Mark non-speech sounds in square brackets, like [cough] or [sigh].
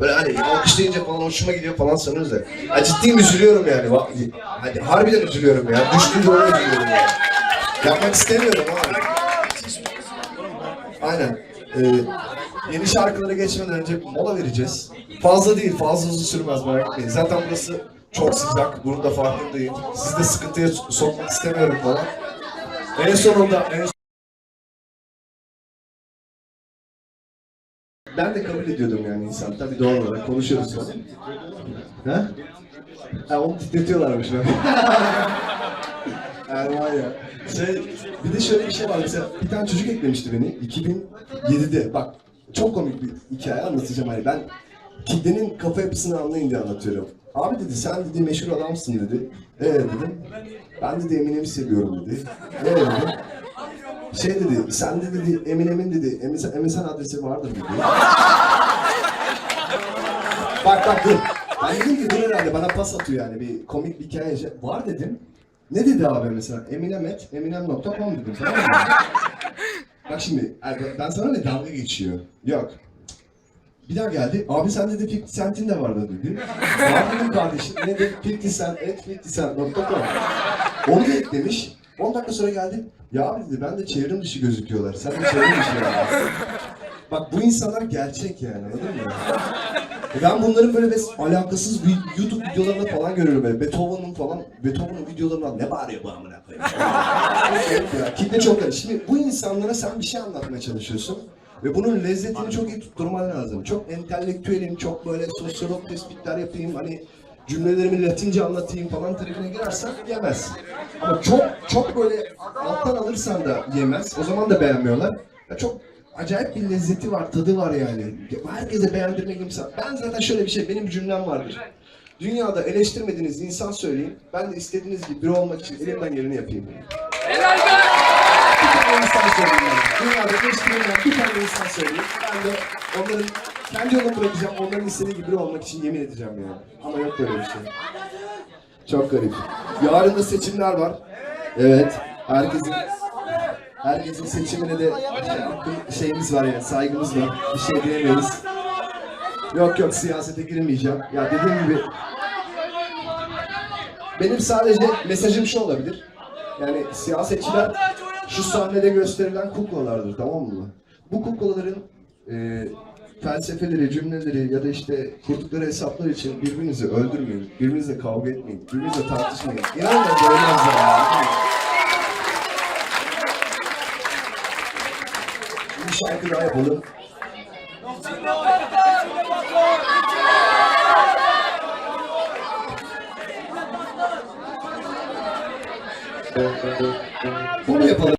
Böyle hani alkışlayınca falan hoşuma gidiyor falan sanıyoruz da. Ha, ciddiyim üzülüyorum yani. Hani harbiden üzülüyorum ya. Düştüğünde ona üzülüyorum ya. Yapmak istemiyorum abi. Aynen. Ee, yeni şarkılara geçmeden önce mola vereceğiz. Fazla değil, fazla uzun sürmez merak etmeyin. Zaten burası çok sıcak, bunun da farkındayım. Sizi de sıkıntıya sokmak istemiyorum falan. En sonunda, en Ben de kabul ediyordum yani insan. Tabii doğal olarak konuşuyoruz sonra. Ha? Ha onu titretiyorlarmış ben. [laughs] var ya. Şey, bir de şöyle bir şey var mesela bir tane çocuk eklemişti beni 2007'de. Bak çok komik bir hikaye anlatacağım hani ben kitlenin kafa yapısını anlayın diye anlatıyorum. Abi dedi sen dedi meşhur adamsın dedi. Ee dedim. Ben dedi Eminem'i seviyorum dedi. Ee dedim. Şey dedi, sende dedi Eminem'in dedi MSN, adresi vardır dedi. bak bak dur. Ben dedim ki dur herhalde bana pas atıyor yani bir komik bir hikaye. şey- Var dedim. Ne dedi abi mesela? Eminem et, eminem.com dedim tamam mı? bak şimdi ay, ben sana ne dalga geçiyor. Yok. Bir daha geldi. Abi sen dedi 50 Cent'in de vardı dedi. Var dedim kardeşim. Ne dedi? 50 Cent et 50cent.com. Onu da eklemiş. 10 dakika sonra geldi. Ya abi dedi ben de çevrim dışı gözüküyorlar. Sen de çevrim dışı. Bak bu insanlar gerçek yani anladın mı? E Ben bunların böyle bes alakasız vi- YouTube videolarında falan görüyorum böyle. Beethoven'ın falan, Beethoven'ın videolarından ne bağırıyor bu amına koyayım? ya, kitle çok karışık. Şimdi bu insanlara sen bir şey anlatmaya çalışıyorsun. Ve bunun lezzetini çok iyi tutturman lazım. Çok entelektüelim, çok böyle sosyolog tespitler yapayım, hani cümlelerimi latince anlatayım falan tribine girersen yemezsin. Ama çok çok böyle alttan alırsan da yemez. O zaman da beğenmiyorlar. Ya çok acayip bir lezzeti var, tadı var yani. Herkese beğendirmek imkan. Ben zaten şöyle bir şey, benim cümlem vardır. Dünyada eleştirmediğiniz insan söyleyin. Ben de istediğiniz gibi biri olmak için elimden geleni yapayım. Bir tane insan söyleyeyim. Dünyada eleştirilmeyen bir tane insan söyleyeyim. Ben de onların kendi yolunu bırakacağım. Onların istediği gibi olmak için yemin edeceğim yani. Ama yok böyle bir şey. Çok garip. Yarın da seçimler var. Evet. Herkesin herkesin seçimine de şeyimiz var yani saygımız var. Bir şey diyemeyiz. Yok yok siyasete girmeyeceğim. Ya dediğim gibi benim sadece mesajım şu olabilir. Yani siyasetçiler şu sahnede gösterilen kuklalardır tamam mı? Bu kuklaların e, felsefeleri, cümleleri ya da işte kurdukları hesaplar için birbirinizi öldürmeyin, birbirinizle kavga etmeyin, birbirinizle tartışmayın. İnanın da olmaz yani. Bir şarkı daha yapalım. Bunu yapalım.